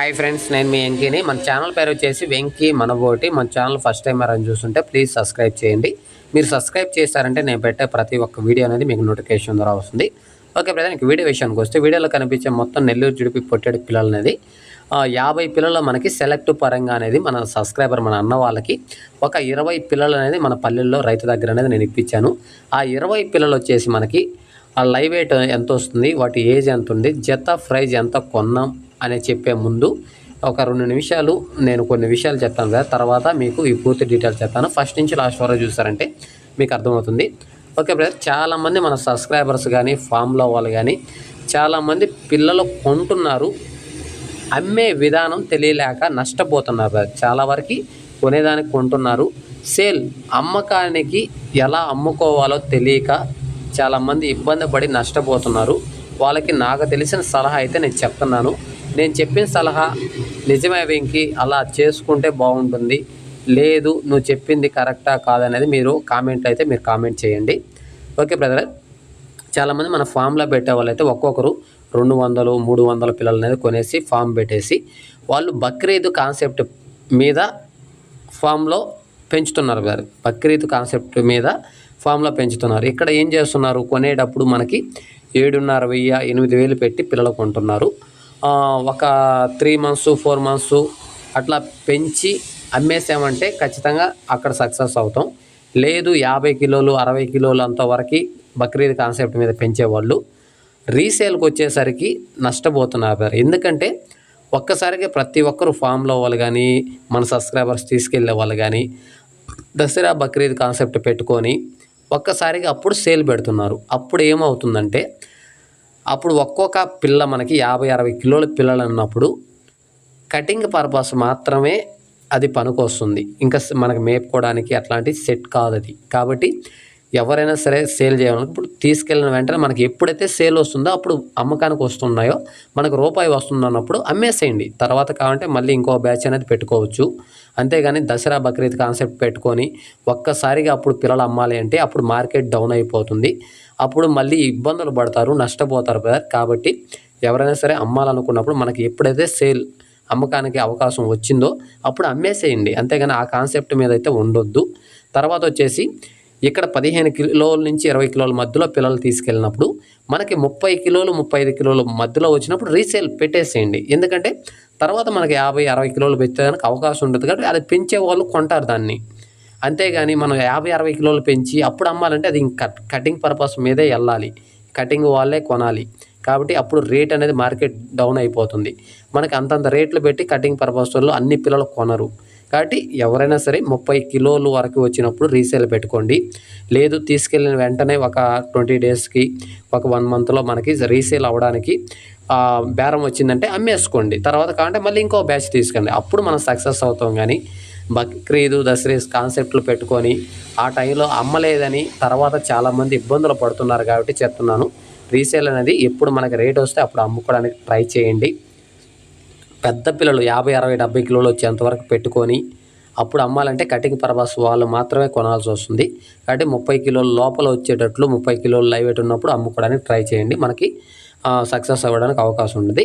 Hi friends నేను మీ వెంకీని మన channel పేరు వచ్చేసి వెంకీ మనబోటి మన ఛానల్ ఫస్ట్ టైం ఎవరైనా చూస్తుంటే ప్లీజ్ సబ్స్క్రైబ్ చేయండి. మీరు సబ్స్క్రైబ్ చేశారంటే నేను పెట్టే ప్రతి ఒక్క వీడియో అనేది మీకు నోటిఫికేషన్ ద్వారా వస్తుంది. ఓకే ప్రజా ఇంక వీడియో విషయానికి వస్తే వీడియోలో కనిపించే మొత్తం నెల్లూరు జుడిపి పొట్టేడు పిల్లలు అనేది ఆ, యాభై పిల్లలు మనకి సెలెక్ట్ పరంగా అనేది మన సబ్స్క్రైబర్ మన అన్న వాళ్ళకి ఒక ఇరవై పిల్లలు అనేది మన పల్లెల్లో రైతు దగ్గర అనేది నేను ఇప్పించాను. ఆ ఇరవై పిల్లలు వచ్చేసి మనకి ఆ లైవ్ వెయిట్ ఎంత వస్తుంది వాటి ఏజ్ ఎంత ఉంది జత ప్రైజ్ ఎంత కొన్నాం అని చెప్పే ముందు ఒక రెండు నిమిషాలు నేను కొన్ని విషయాలు చెప్తాను కదా. తర్వాత మీకు ఈ పూర్తి డీటెయిల్స్ చెప్తాను. ఫస్ట్ నుంచి లాస్ట్ వరకు చూసారంటే మీకు అర్థమవుతుంది. ఓకే బ్రదర్ చాలామంది మన సబ్స్క్రైబర్స్ కానీ ఫామ్లో వాళ్ళు కానీ చాలామంది పిల్లలు కొంటున్నారు. అమ్మే విధానం తెలియలేక నష్టపోతున్నారు బ్రదర్. చాలా వరకు కొనేదానికి కొంటున్నారు. సేల్ అమ్మకానికి ఎలా అమ్ముకోవాలో తెలియక చాలామంది ఇబ్బంది పడి నష్టపోతున్నారు. వాళ్ళకి నాకు తెలిసిన సలహా అయితే నేను చెప్తున్నాను. నేను చెప్పిన సలహా నిజమే వెంకి అలా చేసుకుంటే బాగుంటుంది. లేదు నువ్వు చెప్పింది కరెక్టా కాదనేది మీరు కామెంట్ అయితే మీరు కామెంట్ చేయండి. ఓకే బ్రదర్ చాలామంది మన ఫామ్లో పెట్టే వాళ్ళైతే ఒక్కొక్కరు రెండు వందలు మూడు వందల పిల్లలు అనేది కొనేసి ఫామ్ పెట్టేసి వాళ్ళు బక్రీద్ కాన్సెప్ట్ మీద ఫామ్లో పెంచుతున్నారు గారు బక్రీద్ కాన్సెప్ట్ మీద ఫామ్లో పెంచుతున్నారు. ఇక్కడ ఏం చేస్తున్నారు? కొనేటప్పుడు మనకి ఏడున్నర వెయ్యి ఎనిమిది వేలు పెట్టి పిల్లలు కొంటున్నారు. ఒక త్రీ మంత్స్ ఫోర్ మంత్స్ అట్లా పెంచి అమ్మేసామంటే ఖచ్చితంగా అక్కడ సక్సెస్ అవుతాం. లేదు యాభై కిలోలు అరవై కిలోలు అంతవరకు బక్రీద్ కాన్సెప్ట్ మీద పెంచేవాళ్ళు. రీసేల్కి వచ్చేసరికి నష్టపోతున్నారు ఎందుకంటే ఒక్కసారిగా ప్రతి ఒక్కరు ఫామ్లో వాళ్ళు కానీ మన సబ్స్క్రైబర్స్ తీసుకెళ్ళే వాళ్ళు కానీ దసరా బక్రీద్ కాన్సెప్ట్ పెట్టుకొని ఒక్కసారిగా అప్పుడు సేల్ పెడుతున్నారు. అప్పుడు ఏమవుతుందంటే అప్పుడు ఒక్కొక్క పిల్ల మనకి యాభై అరవై కిలోల పిల్లలు అన్నప్పుడు కటింగ్ పర్పస్ మాత్రమే అది పనికొస్తుంది. ఇంకా మనకు మేపుకోవడానికి అట్లాంటి సెట్ కాదు అది కాబట్టి ఎవరైనా సరే సేల్ చేయాలి. ఇప్పుడు తీసుకెళ్ళిన వెంటనే మనకి ఎప్పుడైతే సేల్ వస్తుందో అప్పుడు అమ్మకానికి వస్తున్నాయో మనకు రూపాయి వస్తుందన్నప్పుడు అమ్మేసేయండి. తర్వాత కావాలంటే మళ్ళీ ఇంకో బ్యాచ్ అనేది పెట్టుకోవచ్చు. అంతేగాని దసరా బక్రీద్ కాన్సెప్ట్ పెట్టుకొని ఒక్కసారిగా అప్పుడు పిల్లలు అమ్మాలి అంటే అప్పుడు మార్కెట్ డౌన్ అయిపోతుంది. అప్పుడు మళ్ళీ ఇబ్బందులు పడతారు నష్టపోతారు బ్రదర్. కాబట్టి ఎవరైనా సరే అమ్మాలనుకున్నప్పుడు మనకి ఎప్పుడైతే సేల్ అమ్మకానికి అవకాశం వచ్చిందో అప్పుడు అమ్మేసేయండి. అంతేగాని ఆ కాన్సెప్ట్ మీద అయితే ఉండొద్దు. తర్వాత వచ్చేసి ఇక్కడ పదిహేను కిలోల నుంచి ఇరవై కిలోల మధ్యలో పిల్లలు తీసుకెళ్ళినప్పుడు మనకి ముప్పై కిలోలు ముప్పై ఐదు కిలోల మధ్యలో వచ్చినప్పుడు రీసేల్ పెట్టేసేయండి. ఎందుకంటే తర్వాత మనకి యాభై అరవై కిలోలు పెట్టేదానికి అవకాశం ఉంటుంది కాబట్టి అది పెంచే వాళ్ళు కొంటారు దాన్ని. అంతేగాని మనం యాభై అరవై కిలోలు పెంచి అప్పుడు అమ్మాలంటే అది ఇంకా కట్ కటింగ్ పర్పస్ మీదే వెళ్ళాలి కటింగ్ వాళ్ళే కొనాలి. కాబట్టి అప్పుడు రేట్ అనేది మార్కెట్ డౌన్ అయిపోతుంది. మనకి అంతంత రేట్లు పెట్టి కటింగ్ పర్పస్ వాళ్ళు అన్ని పిల్లలు కొనరు. కాబట్టి ఎవరైనా సరే ముప్పై కిలోలు వరకు వచ్చినప్పుడు రీసేల్ పెట్టుకోండి. లేదు తీసుకెళ్ళిన వెంటనే ఒక ట్వంటీ డేస్కి ఒక వన్ మంత్లో మనకి రీసేల్ అవ్వడానికి బేరం వచ్చిందంటే అమ్మేసుకోండి. తర్వాత కావాలంటే మళ్ళీ ఇంకో బ్యాచ్ తీసుకోండి అప్పుడు మనం సక్సెస్ అవుతాం కానీ బక్రీదు దసరీస్ కాన్సెప్ట్లు పెట్టుకొని ఆ టైంలో అమ్మలేదని తర్వాత చాలామంది ఇబ్బందులు పడుతున్నారు కాబట్టి చెప్తున్నాను. రీసేల్ అనేది ఎప్పుడు మనకి రేట్ వస్తే అప్పుడు అమ్ముకోవడానికి ట్రై చేయండి. పెద్ద పిల్లలు యాభై అరవై డెబ్బై కిలోలు వచ్చేంతవరకు పెట్టుకొని అప్పుడు అమ్మాలంటే కటింగ్ పర్పస్ వాళ్ళు మాత్రమే కొనాల్సి వస్తుంది. కాబట్టి ముప్పై కిలోల లోపల వచ్చేటట్లు ముప్పై కిలోలు లైవ్ ఉన్నప్పుడు అమ్ముకోవడానికి ట్రై చేయండి. మనకి సక్సెస్ అవ్వడానికి అవకాశం ఉంటుంది.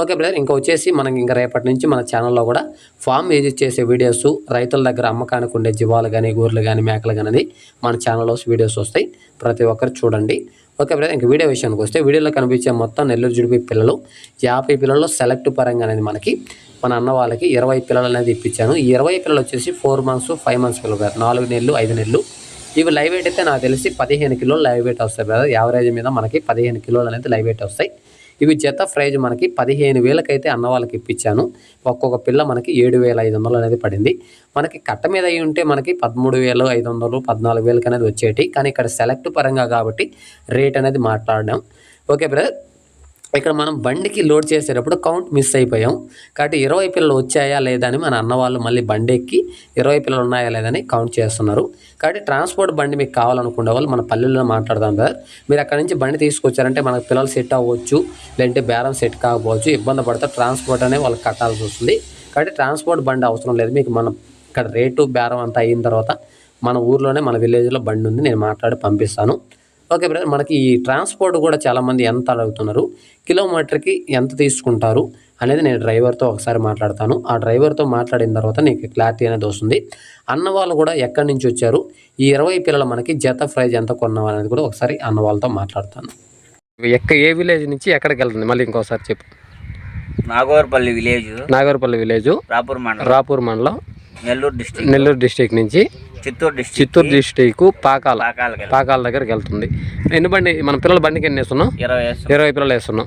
ఓకే బ్రదర్ ఇంకా వచ్చేసి మనకి ఇంకా రేపటి నుంచి మన ఛానల్లో కూడా ఫామ్ యూజ్ చేసే వీడియోస్ రైతుల దగ్గర అమ్మకానికి ఉండే జీవాలు కానీ గూర్లు కానీ మేకలు కానీ మన ఛానల్లో వీడియోస్ వస్తాయి. ప్రతి ఒక్కరు చూడండి. ఓకే బ్రదర్ ఇంకా వీడియో విషయానికి వస్తే వీడియోలో కనిపించే మొత్తం నెల్లూరు జుడిపి పిల్లలు యాభై పిల్లల్లో సెలెక్ట్ పరంగా అనేది మనకి మన అన్న వాళ్ళకి ఇరవై పిల్లలు అనేది ఇప్పించాను. ఈ ఇరవై పిల్లలు వచ్చేసి ఫోర్ మంత్స్ ఫైవ్ మంత్స్ పిల్లలు బ్రదర్. నాలుగు నెలలు ఐదు నెలలు. ఇవి లైవ్ వెయిట్ అయితే నాకు తెలిసి పదిహేను కిలోలు లైవ్ వెయిట్ వస్తాయి బ్రదర్. యావరేజ్ మీద మనకి పదిహేను కిలోలు అనేది లైవ్ వెయిట్ వస్తాయి. ఇవి జత ప్రైజ్ మనకి పదిహేను వేలకైతే అన్న వాళ్ళకి ఇప్పించాను. ఒక్కొక్క పిల్ల మనకి ఏడు వేల ఐదు వందలు అనేది పడింది. మనకి కట్ట మీద అయి ఉంటే మనకి పదమూడు వేలు ఐదు వందలు పద్నాలుగు వేలకి అనేది వచ్చేటి. కానీ ఇక్కడ సెలెక్ట్ పరంగా కాబట్టి రేట్ అనేది మాట్లాడడం. Okay brother? ఇక్కడ మనం బండికి లోడ్ చేసేటప్పుడు కౌంట్ మిస్ అయిపోయాం. కాబట్టి ఇరవై పిల్లలు వచ్చాయా లేదా అని మన అన్న వాళ్ళు మళ్ళీ బండి ఎక్కి ఇరవై పిల్లలు ఉన్నాయా లేదని కౌంట్ చేస్తున్నారు. కాబట్టి ట్రాన్స్పోర్ట్ బండి మీకు కావాలనుకునే వాళ్ళు మన పల్లెల్లో మాట్లాడదాం బ్రదర్. మీరు అక్కడ నుంచి బండి తీసుకొచ్చారంటే మనకు పిల్లలు సెట్ అవ్వచ్చు లేదంటే బేరం సెట్ కాకపోవచ్చు ఇబ్బంది పడితే ట్రాన్స్పోర్ట్ అనే వాళ్ళకి కట్టాల్సి వస్తుంది. కాబట్టి ట్రాన్స్పోర్ట్ బండి అవసరం లేదు. మీకు మనం ఇక్కడ రేటు బేరం అంతా అయిన తర్వాత మన ఊర్లోనే మన విలేజ్లో బండి ఉంది నేను మాట్లాడి పంపిస్తాను. ఓకే బ్రదర్ మనకి ఈ ట్రాన్స్పోర్ట్ కూడా చాలామంది ఎంత అడుగుతున్నారు? కిలోమీటర్కి ఎంత తీసుకుంటారు? అనేది నేను డ్రైవర్తో ఒకసారి మాట్లాడతాను. ఆ డ్రైవర్తో మాట్లాడిన తర్వాత నీకు క్లారిటీ అనేది వస్తుంది. అన్న వాళ్ళు కూడా ఎక్కడి నుంచి వచ్చారు? ఈ ఇరవై పిల్లలు మనకి జత ప్రైజ్ ఎంత కొన్నాం అనేది కూడా ఒకసారి అన్న వాళ్ళతో మాట్లాడతాను. ఎక్క ఏ విలేజ్ నుంచి ఎక్కడికి వెళ్తుంది? మళ్ళీ ఇంకోసారి చెప్పు. నాగోర్పల్లి విలేజ్. నాగర్పల్లి విలేజ్. రాపూర్ మండలం. రాపూర్ మండలం. నెల్లూరు డిస్టిక్. నెల్లూరు డిస్టిక్ నుంచి. Chittoor district Chittoor district Pakala. Pakala దగ్గరికి వెళ్తుంది. ఎన్ని బండి మన పిల్లల బండికి ఎన్ని వేస్తున్నాం. ఇరవై పిల్లలు వేస్తున్నాం.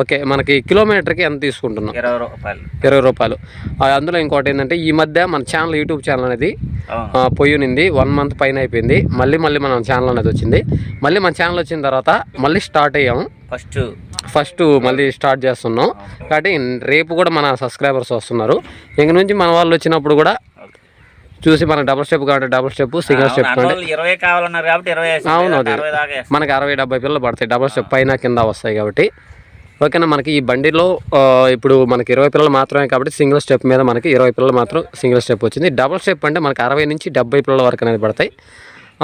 ఓకే మనకి కిలోమీటర్కి ఎంత తీసుకుంటున్నాం? ఇరవై రూపాయలు. ఇరవై రూపాయలు. అందులో ఇంకోటి ఏంటంటే ఈ మధ్య మన ఛానల్ యూట్యూబ్ ఛానల్ అనేది పోయినింది. వన్ మంత్ పైన అయిపోయింది. మళ్ళీ మళ్ళీ మన ఛానల్ అనేది వచ్చింది. మళ్ళీ మన ఛానల్ వచ్చిన తర్వాత మళ్ళీ స్టార్ట్ అయ్యాము. ఫస్ట్. ఫస్ట్ మళ్ళీ స్టార్ట్ చేస్తున్నాం. కాబట్టి రేపు కూడా మన సబ్స్క్రైబర్స్ వస్తున్నారు. ఇంక నుంచి మన వాళ్ళు వచ్చినప్పుడు కూడా చూసి మన డబుల్ స్టెప్ కాబట్టి డబుల్ స్టెప్ సింగిల్ స్టెప్ ఇరవై కావాలన్నారు కాబట్టి ఇరవై వేసాం. అవును. మనకి అరవై డెబ్బై పిల్లలు పడతాయి డబుల్ స్టెప్ పైన కింద వస్తాయి కాబట్టి ఓకేనా మనకి ఈ బండిలో ఇప్పుడు మనకి ఇరవై పిల్లలు మాత్రమే కాబట్టి సింగిల్ స్టెప్ మీద మనకి ఇరవై పిల్లలు మాత్రం సింగిల్ స్టెప్ వచ్చింది డబుల్ స్టెప్ అంటే మనకి అరవై నుంచి డెబ్బై పిల్లల వరకు అనేది పడతాయి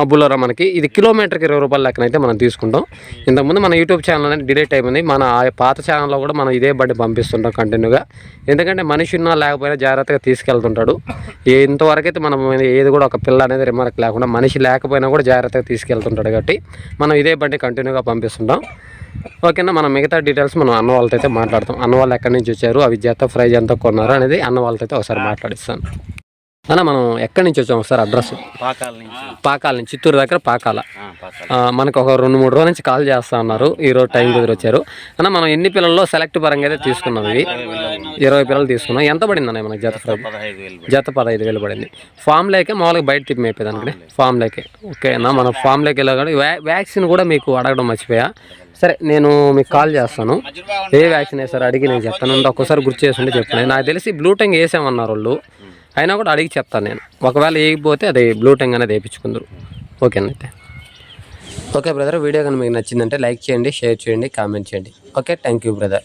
ఆ బుల్లరా మనకి. ఇది కిలోమీటర్కి ఇరవై రూపాయల లెక్కన అయితే మనం తీసుకుంటాం. ఇంతకుముందు మన యూట్యూబ్ ఛానల్ అనేది డిలీట్ అయిపోయింది. మన పాత ఛానల్లో కూడా మనం ఇదే బండి పంపిస్తుంటాం కంటిన్యూగా ఎందుకంటే మనిషి ఉన్నా లేకపోయినా జాగ్రత్తగా తీసుకెళ్తుంటాడు. ఇంతవరకు అయితే మనం ఏది కూడా ఒక పిల్ల అనేది రిమార్క్ లేకుండా మనిషి లేకపోయినా కూడా జాగ్రత్తగా తీసుకెళ్తుంటాడు కాబట్టి మనం ఇదే బండి కంటిన్యూగా పంపిస్తుంటాం. ఓకేనా మనం మిగతా డీటెయిల్స్ మనం అన్న వాళ్ళతో అయితే మాట్లాడతాం. అన్న వాళ్ళు ఎక్కడి నుంచి వచ్చారు అవి జత ప్రైజ్ ఎంత కొన్నారు అనేది అన్న వాళ్ళతో అయితే ఒకసారి మాట్లాడిస్తాను. అన్న మనం ఎక్కడి నుంచి వచ్చాం ఒకసారి అడ్రస్? పాకాల నుంచి. పాకాల నుంచి చిత్తూరు దగ్గర పాకాల. మనకు ఒక రెండు మూడు రోజుల నుంచి కాల్ చేస్తా ఉన్నారు. ఈ రోజు టైం కుదిరి వచ్చారు. అన్న మనం ఎన్ని పిల్లల్లో సెలెక్ట్ పరంగా అయితే తీసుకున్నాం ఇవి ఇరవై పిల్లలు తీసుకున్నాం. ఎంత పడింది అన్న మనకి జత జత పదహైదు వేలు పడింది. ఫామ్ లేకే మామూలుగా బయట తిప్పి మేపేదానికి ఫామ్ లేకే. ఓకేనా మనం ఫామ్ లేకే వ్యా వ్యాక్సిన్ కూడా మీకు అడగడం మర్చిపోయా. సరే నేను మీకు కాల్ చేస్తాను. ఏ వ్యాక్సిన్ వేసారు అడిగి నేను చెప్తాను. ఒక్కసారి గుర్తు చేస్తుంటే చెప్తాను. నాకు తెలిసి బ్లూ టంగ్ వేసామన్నారు వాళ్ళు. అయినా కూడా అడిగి చెప్తాను నేను. ఒకవేళ వేయకపోతే అది బ్లూ టంగ్ అనేది వేయించుకుందరు. ఓకేనా అయితే? ఓకే బ్రదర్ వీడియో కానీ మీకు నచ్చిందంటే లైక్ చేయండి షేర్ చేయండి కామెంట్ చేయండి. Okay thank you brother.